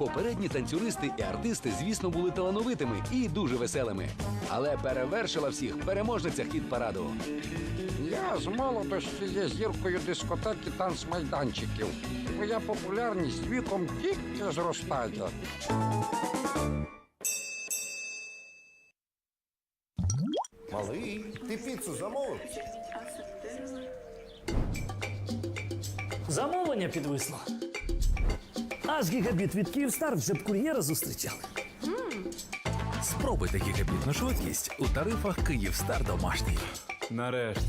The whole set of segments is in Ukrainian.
Попередні танцюристи і артисти, звісно, були талановитими і дуже веселими. Але перевершила всіх переможниця хіт параду. Я з молодості є зіркою дискотеки танцмайданчиків. Моя популярність віком тільки зростає. Малий, ти піцу замовив? Замовлення підвисло. Аж гігабіт від Київстар вже б кур'єра зустрічали. Спробуйте гігабітну швидкість у тарифах Київстар домашній. Нарешті.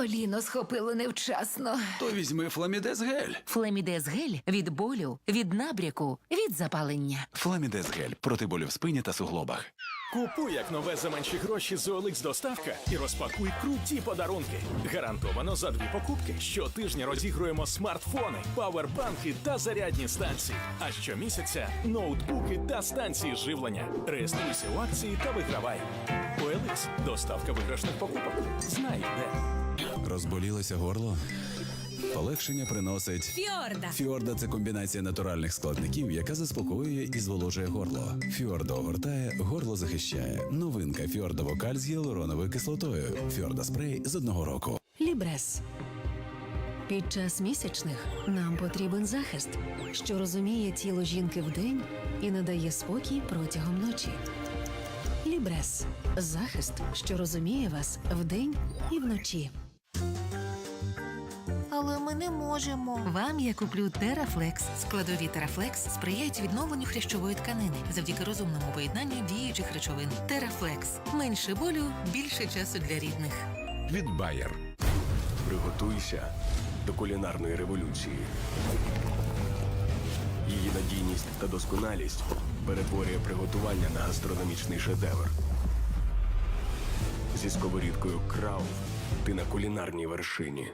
Коліно схопило невчасно. То візьми Фламідез гель. Флемідез гель від болю, від набряку, від запалення. Фламідез гель проти болю в спині та суглобах. Купуй як нове за менші гроші з OLX доставка і розпакуй круті подарунки. Гарантовано за дві покупки. Щотижня розігруємо смартфони, павербанки та зарядні станції. А щомісяця ноутбуки та станції живлення. Реєструйся у акції та вигравай. OLX – доставка виграшних покупок. Знай де. Розболілося горло? Полегшення приносить Фьорда. Фіорда це комбінація натуральних складників, яка заспокоює і зволожує горло. Фіорда огортає, горло захищає. Новинка Фіорда Вокаль з гіалуроновою кислотою. Фіорда спрей з одного року. Лібрес. Під час місячних нам потрібен захист, що розуміє тіло жінки вдень і надає спокій протягом ночі. Лібрес захист, що розуміє вас вдень і вночі. Але ми не можемо. Вам я куплю Терафлекс. Складові Терафлекс сприяють відновленню хрящової тканини завдяки розумному поєднанню діючих речовин. Терафлекс менше болю, більше часу для рідних. Від Bayer. Приготуйся до кулінарної революції. Її надійність та досконалість перетворює приготування на гастрономічний шедевр. Зі сковорідкою Крауф ти на кулінарній вершині.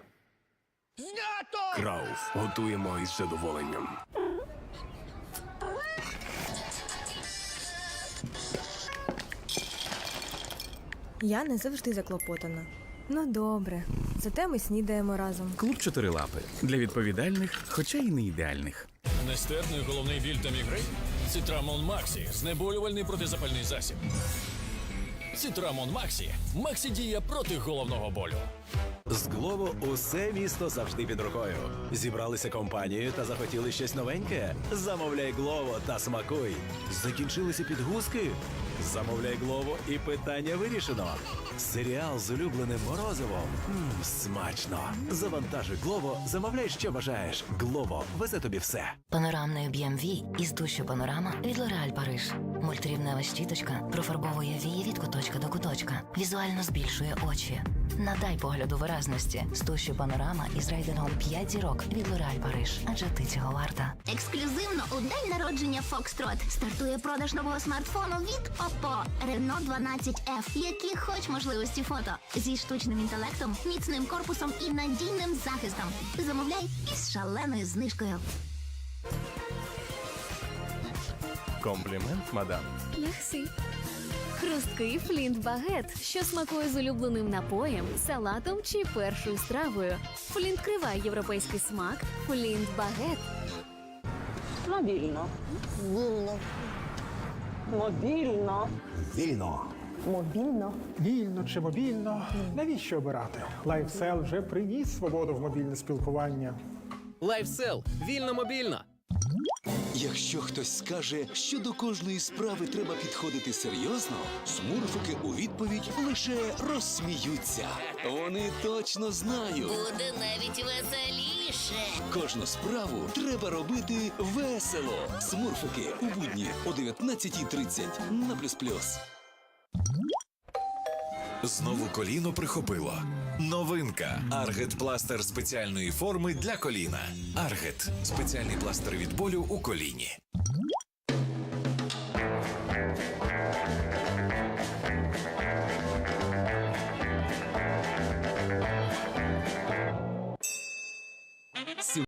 Знято! Крауф готуємо із задоволенням. Я не завжди заклопотана. Ну добре, зате ми снідаємо разом. Клуб чотирилапи для відповідальних, хоча й не ідеальних. Нестерпний головний біль та мігрень? Цитрамон Максі. Знеболювальний протизапальний засіб. Цитрамон Максі. Максі діє проти головного болю. З Глово усе місто завжди під рукою. Зібралися компанією та захотіли щось новеньке. Замовляй Глово та смакуй. Закінчилися підгузки. Замовляй Глово і питання вирішено. Серіал з улюбленим морозивом. Мм, смачно. Завантажуй Глово, замовляй, що бажаєш. Глово везе тобі все. Панорамний об'єм вій із тушю панорама від Лореаль Париж. Мультирівнева щіточка профарбовує вії від куточка до куточка. Візуально збільшує очі. Надай погляду виразності з тушю панорама із рейтингом 5 зірок від Лореаль Париж. Адже ти цього варта. Ексклюзивно у день народження Foxtrot стартує продаж нового смартфону від Oppo Reno 12F, які хоч можливості фото зі штучним інтелектом, міцним корпусом і надійним захистом. Замовляй із шаленою знижкою. Комплімент, мадам. Мерсі. Хрусткий флінт багет, що смакує з улюбленим напоєм, салатом чи першою стравою. Флінт криває європейський смак. Флінт багет. Мобільно. Вільно. Мобільно. Вільно. Мобільно. Вільно чи мобільно? Навіщо обирати? Лайфсел вже приніс свободу в мобільне спілкування. Лайфсел. Вільно мобільно. Якщо хтось скаже, що до кожної справи треба підходити серйозно, смурфики у відповідь лише розсміються. Вони точно знають. Буде навіть веселіше. Кожну справу треба робити весело. Смурфики у будні о 19.30 на плюс плюс. Знову коліно прихопило. Новинка. Аргет пластер спеціальної форми для коліна. Аргет спеціальний пластир від болю у коліні.